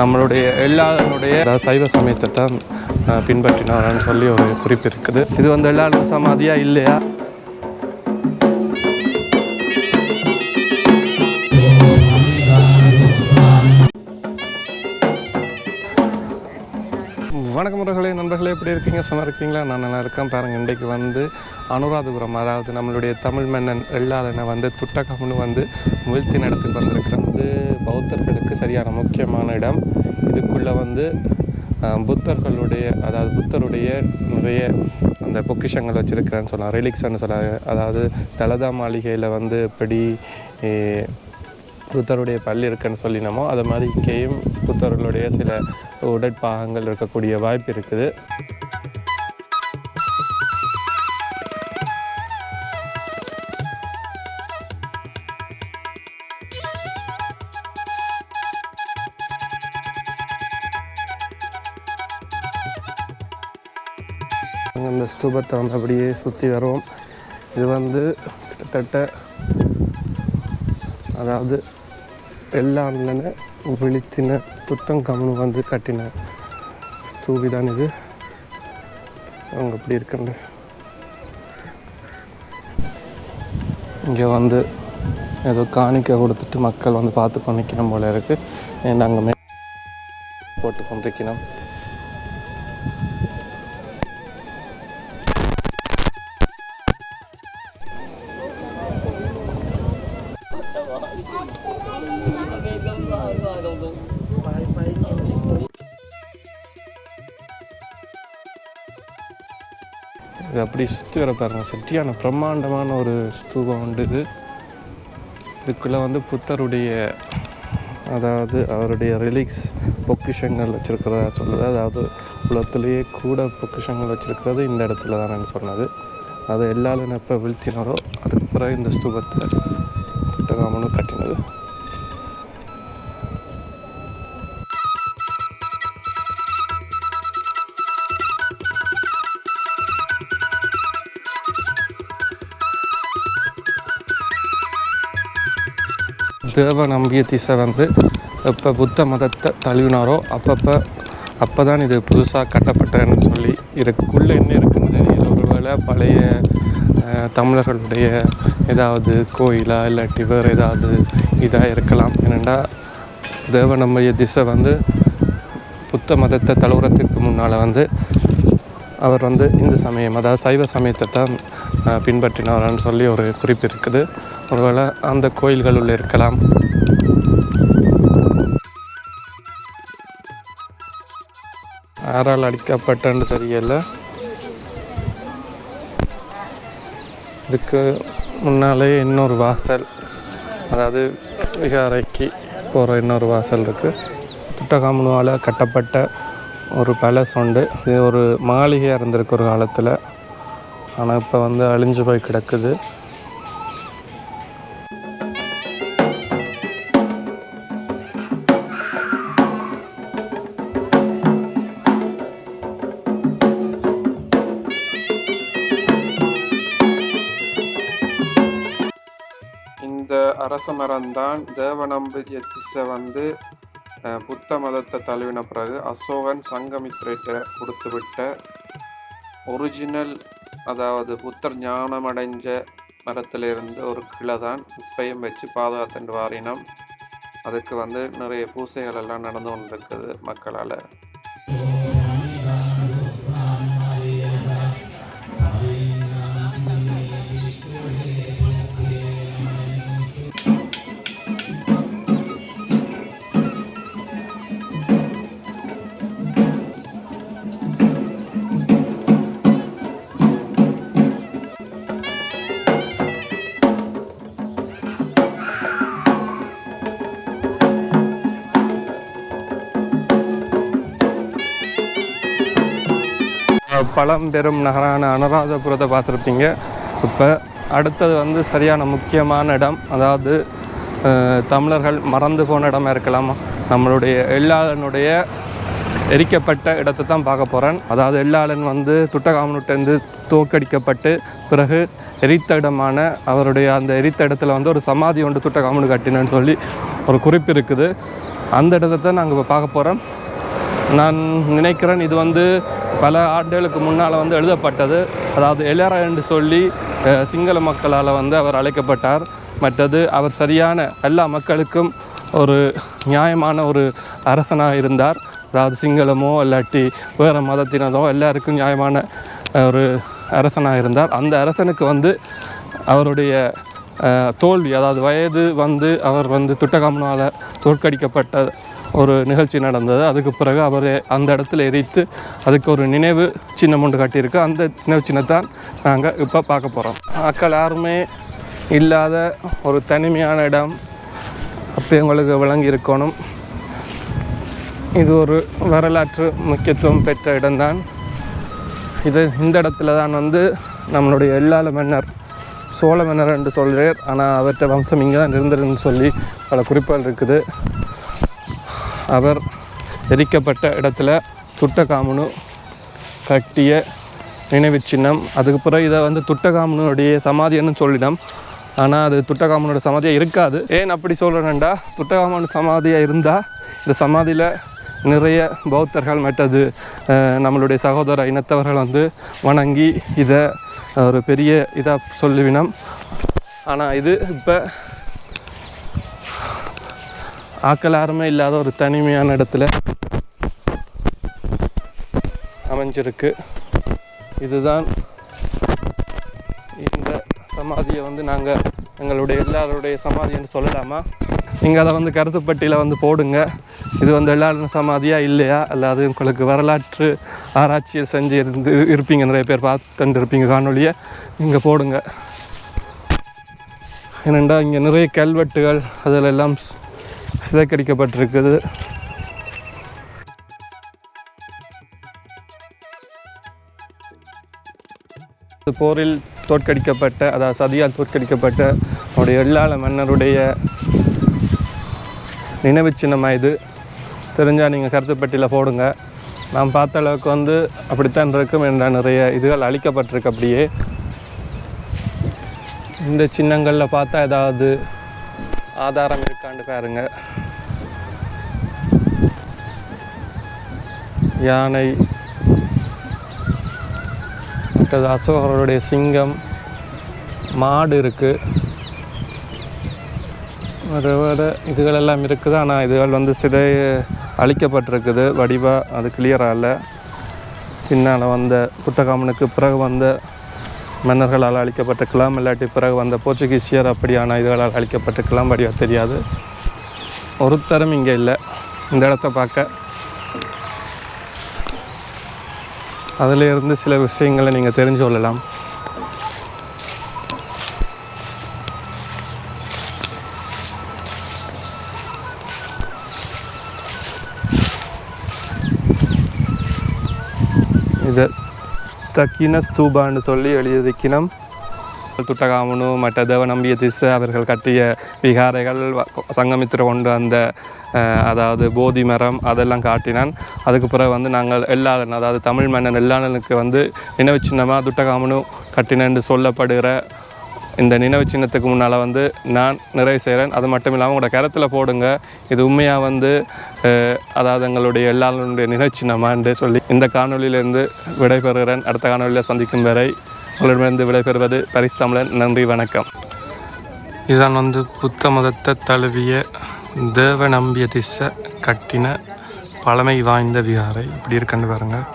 நம்மளுடைய எல்லாருடைய சைவ சமயத்தை தான் பின்பற்றினாரான்னு சொல்லி ஒரு குறிப்பு இருக்குது. இது வந்து எல்லாரும் சமாதியா இல்லையா? வணக்கம் முறைகளே நண்பர்களே எப்படி இருக்கீங்க? சும்மா இருக்கீங்களா? நான் நல்லா இருக்கேன். பாருங்க இன்றைக்கு வந்து அனுராதபுரம் அதாவது நம்மளுடைய தமிழ் மன்னன் எல்லாரனை வந்து துட்டகம்னு வந்து வீழ்த்தி நடத்தி வந்திருக்கிறது பௌத்தர்களுக்கு சரியான முக்கியமான இடம். இதுக்குள்ளே வந்து புத்தர்களுடைய அதாவது புத்தருடைய நிறைய அந்த பொக்கிஷங்கள் வச்சுருக்கிறேன்னு சொல்லலாம். ரிலிக்ஸ்ன்னு சொல்லாங்க அதாவது தலதா மாளிகையில் வந்து எப்படி புத்தருடைய பள்ளி இருக்குன்னு சொல்லினோமோ அது மாதிரி இங்கேயும் புத்தர்களுடைய சில உடற்பாகங்கள் இருக்கக்கூடிய வாய்ப்பு இருக்குது. அந்த ஸ்தூபத்தை வந்து அப்படியே சுற்றி வருவோம். இது வந்து கிட்டத்தட்ட அதாவது எல்லாருன்னு விழித்தின புத்தம் கவனம் வந்து கட்டின ஸ்தூபி தான் இது. அவங்க இப்படி இருக்குண்டு இங்கே வந்து ஏதோ காணிக்கை கொடுத்துட்டு மக்கள் வந்து பார்த்து கொண்டிக்கணும் போல இருக்குது நாங்கள் மே போட்டு கொண்டிருக்கணும் இது அப்படி சுற்றி வர பாருங்க. செட்டியான பிரம்மாண்டமான ஒரு ஸ்தூபம் உண்டு இது. இதுக்குள்ளே வந்து புத்தருடைய அதாவது அவருடைய ரிலீக்ஸ் பொக்கிஷங்கள் வச்சுருக்கிறதா சொல்லுது அதாவது உலகத்துலேயே கூட பொக்கிஷங்கள் வச்சுருக்கிறது இந்த இடத்துல தான் நான் சொன்னது. அது எல்லாரும் எப்போ வீழ்த்தினாரோ அதுக்கு பிறகு இந்த ஸ்தூபத்தை புத்தகாமனு கட்டினது. தேவ நம்பிய திசை வந்து எப்போ புத்த மதத்தை தழுவினாரோ அப்பப்போ அப்போ தான் இது புதுசாக கட்டப்பட்டன்னு சொல்லி இதுக்குள்ளே என்ன இருக்குன்னு தெரியல. ஒருவேளை பழைய தமிழர்களுடைய ஏதாவது கோயிலா இல்லாட்டி வேறு ஏதாவது இதாக இருக்கலாம். ஏனெண்டா தேவ நம்பிய திசை வந்து புத்த மதத்தை தழுவுறதுக்கு முன்னால் வந்து அவர் வந்து இந்து சமயம் அதாவது சைவ சமயத்தை தான் பின்பற்றினாரான்னு பின்பற்றினார்னு சொல்லி ஒரு குறிப்பு இருக்குது. ஒருவேளை அந்த கோயில்கள் இருக்கலாம். யாரால் அடிக்கப்பட்டன்னு தெரியல. இதுக்கு முன்னாலே இன்னொரு வாசல் அதாவது விகாரைக்கு போகிற இன்னொரு வாசல் இருக்குது துட்டகாமனுவால் கட்டப்பட்ட ஒரு பேலஸ் உண்டு. இது ஒரு மாளிகையாக இருந்திருக்கு ஒரு காலத்தில். ஆனால் இப்போ வந்து அழிஞ்சு போய் கிடக்குது. அரச மரம்தான் தேவநம்பிய வந்து புத்த மதத்தை தழுவின பிறகு அசோகன் சங்கமித்ரிட்ட கொடுத்து விட்ட ஒரிஜினல் அதாவது புத்தர் ஞானமடைஞ்ச மரத்திலிருந்து ஒரு கிளை தான் இப்பையும் வச்சு பாதுகாத்துட்டு வாரினம். அதுக்கு வந்து நிறைய பூசைகள் எல்லாம் நடந்து கொண்டிருக்குது மக்களால். பழம்பெரும் நகரான அனுராதபுரத்தை பார்த்துருப்பீங்க. இப்போ அடுத்தது வந்து சரியான முக்கியமான இடம் அதாவது தமிழர்கள் மறந்து போன இடமா இருக்கலாம். நம்மளுடைய எல்லாரனுடைய எரிக்கப்பட்ட இடத்தை தான் பார்க்க போகிறேன் அதாவது எல்லாளன் வந்து துட்டகாமனுட்டேருந்து தோற்கடிக்கப்பட்டு பிறகு எரித்த இடமான அவருடைய அந்த எரித்த இடத்துல வந்து ஒரு சமாதி ஒன்று துட்டகாமனு கட்டினன்னு சொல்லி ஒரு குறிப்பு இருக்குது. அந்த இடத்தை தான் நாங்கள் இப்போ பார்க்க போகிறோம் நான் நினைக்கிறேன் இது வந்து பல ஆண்டுகளுக்கு முன்னால் வந்து எழுதப்பட்டது. அதாவது எலரா என்று சொல்லி சிங்கள மக்களால் வந்து அவர் அழைக்கப்பட்டார். மற்றது அவர் சரியான எல்லா மக்களுக்கும் ஒரு நியாயமான ஒரு அரசனாக இருந்தார். அதாவது சிங்களமோ இல்லாட்டி வேறு மதத்தினதோ எல்லாருக்கும் நியாயமான ஒரு அரசனாக இருந்தார். அந்த அரசனுக்கு வந்து அவருடைய தோல்வி அதாவது வயது வந்து அவர் வந்து துட்டகாமனால் தோற்கடிக்கப்பட்ட ஒரு நிகழ்ச்சி நடந்தது. அதுக்கு பிறகு அவர் அந்த இடத்துல எரித்து அதுக்கு ஒரு நினைவு சின்னம் ஒன்று கட்டியிருக்கு. அந்த நினைவு சின்னத்தான் நாங்கள் இப்போ பார்க்க போகிறோம் மக்கள் யாருமே இல்லாத ஒரு தனிமையான இடம் அப்போ எங்களுக்கு விளங்கி இருக்கணும். இது ஒரு வரலாற்று முக்கியத்துவம் பெற்ற இடம்தான். இது இந்த இடத்துல தான் வந்து நம்மளுடைய எல்லால மன்னர் சோழ மன்னர் என்று சொல்கிறார் ஆனால் அவற்றை வம்சம் இங்கே தான் இருந்ததுன்னு சொல்லி பல குறிப்புகள் இருக்குது. அவர் எரிக்கப்பட்ட இடத்துல துட்டகாமனு கட்டிய நினைவு சின்னம். அதுக்கு பிறகு இதை வந்து துட்டகாமனுடைய சமாதின்னு சொல்லிடும் ஆனால் அது துட்டகாமனோட சமாதியாக இருக்காது. ஏன் அப்படி சொல்கிறேன்டா துட்டகாமன் சமாதியாக இருந்தால் இந்த சமாதியில் நிறைய பௌத்தர்கள் மற்றது நம்மளுடைய சகோதர இனத்தவர்கள் வந்து வணங்கி இதை ஒரு பெரிய இதாக சொல்லுவினம். ஆனால் இது இப்போ ஆக்கலாரமே யாருமே இல்லாத ஒரு தனிமையான இடத்துல அமைஞ்சிருக்கு. இதுதான் இந்த சமாதியை வந்து நாங்கள் எங்களுடைய எல்லாருடைய சமாதின்னு சொல்லலாமா? நீங்கள் அதை வந்து கருத்துப்பட்டியில் வந்து போடுங்க. இது வந்து எல்லாரும் சமாதியாக இல்லையா? அல்லது உங்களுக்கு வரலாற்று ஆராய்ச்சியை செஞ்சு இருந்து இருப்பீங்க. நிறைய பேர் பார்த்துட்டு இருப்பீங்க காணொலியை நீங்கள் போடுங்க. ஏனென்றால் இங்கே நிறைய கல்வெட்டுகள் அதில் எல்லாம் சிதைக்கடிக்கப்பட்டிருக்குது. போரில் தோற்கடிக்கப்பட்ட அதாவது சதியால் தோற்கடிக்கப்பட்ட அவருடைய எள்ளாள மன்னருடைய நினைவு சின்னமாக இது. தெரிஞ்சால் நீங்கள் கருத்துப்பட்டியில் போடுங்க. நான் பார்த்த அளவுக்கு வந்து அப்படித்தான் இருக்கும் என்ற நிறைய இதுகள் அழிக்கப்பட்டிருக்கு அப்படியே. இந்த சின்னங்களில் பார்த்தா ஏதாவது ஆதாரம் இருக்கான்னு பாருங்க. யானை மற்றது அசோகருடைய சிங்கம் மாடு இருக்குது வேறு வேறு இதுகள் எல்லாம் இருக்குது. ஆனால் இதுகள் வந்து சிதை அழிக்கப்பட்டிருக்குது. வடிவாக அது கிளியராக இல்லை. பின்னால் வந்த புத்தகாமனுக்கு பிறகு வந்த மன்னர்களால் அழிக்கப்பட்டிருக்கலாம் இல்லாட்டி பிறகு வந்த போர்ச்சுகீசியர் அப்படியான இதுகளால் அழிக்கப்பட்டிருக்கலாம் வடிவாக தெரியாது. ஒருத்தரும் இங்கே இல்லை. இந்த இடத்த பார்க்க. அதிலிருந்து சில விஷயங்களை நீங்கள் தெரிஞ்சு கொள்ளலாம். இது தக்கின ஸ்தூபான்னு சொல்லி எழுதியிருக்கணும் துட்டகாமனு மற்ற தேவ நம்பிய திசை அவர்கள் கட்டிய விகாரைகள் வ- சங்கமித்திர கொண்டு வந்த அதாவது போதி மரம் அதெல்லாம் காட்டினான். அதுக்கு பிறகு வந்து நாங்கள் எல்லாளன் அதாவது தமிழ் மன்னன் எல்லாளனுக்கு வந்து நினைவு சின்னமாக துட்டகாமனு கட்டினன்னு சொல்லப்படுகிற இந்த நினைவு சின்னத்துக்கு முன்னால் வந்து நான் நிறைவு செய்கிறேன் அது மட்டும் இல்லாமல் உங்களோட கருத்தில் போடுங்க. இது உண்மையாக வந்து அதாவது எங்களுடைய எல்லாருடைய நினைவு சின்னமான்னு சொல்லி இந்த காணொலியிலேருந்து விடைபெறுகிறேன். அடுத்த காணொலியில் சந்திக்கும் வரை உங்களிடமிருந்து விடைபெறுவது பரிசு தமிழன் நன்றி வணக்கம். இதுதான் வந்து புத்த மதத்தை தழுவிய தேவ நம்பிய திசை கட்டின பழமை வாய்ந்த விகாரை. இப்படி இருக்குன்னு பாருங்கள்